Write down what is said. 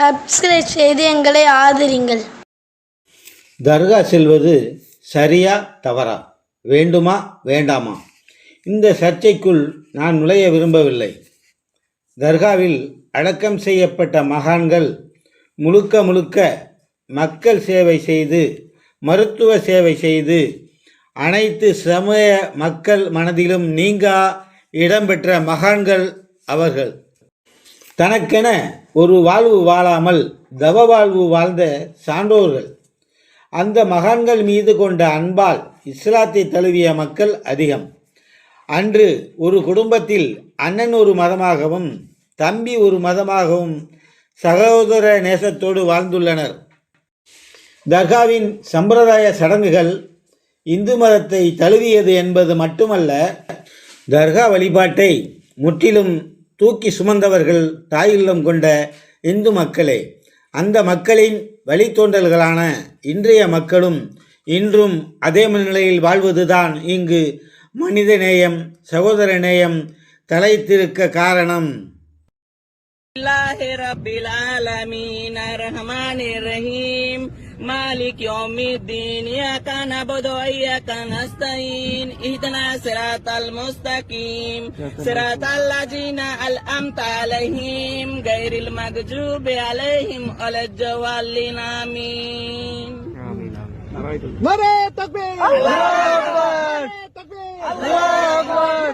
Subscribe செய்து எங்களை ஆதரிங்கள். தர்கா செல்வது சரியா தவறா? வேண்டுமா வேண்டாமா? இந்த சர்ச்சைக்குள் நான் நுழைய விரும்பவில்லை. தர்காவில் அடக்கம் செய்யப்பட்ட மகான்கள் முழுக்க முழுக்க மக்கள் சேவை செய்து மருத்துவ சேவை செய்து அனைத்து சமய மக்கள் மனதிலும் நீங்கா இடம்பெற்ற மகான்கள் அவர்கள். தனக்கென ஒரு வாழ்வு வாழாமல் தவ வாழ்வு வாழ்ந்த சான்றோர்கள். அந்த மகான்கள் மீது கொண்ட அன்பால் இஸ்லாத்தை தழுவிய மக்கள் அதிகம். அன்று ஒரு குடும்பத்தில் அண்ணன் ஒரு மதமாகவும் தம்பி ஒரு மதமாகவும் சகோதர நேசத்தோடு வாழ்ந்துள்ளனர். தர்காவின் சம்பிரதாய சடங்குகள் இந்து மதத்தை தழுவியது என்பது மட்டுமல்ல தர்கா வழிபாட்டை முற்றிலும் தூக்கி சுமந்தவர்கள் தாயுள்ளம் கொண்ட இந்து மக்களே அந்த மக்களின் வழித்தோன்றல்களான இன்றைய மக்களும் இன்றும் அதே மனநிலையில் வாழ்வதுதான் இங்கு மனித நேயம் சகோதர நேயம் தலைத்திருக்க காரணம். ரஹீம். رب العالمين الرحمن الرحيم مالك يوم الدين إياك نعبد وإياك نستعين اهدنا صراط المستقيم صراط الذين أنعمت عليهم غير المغضوب عليهم ولا الضالين آمين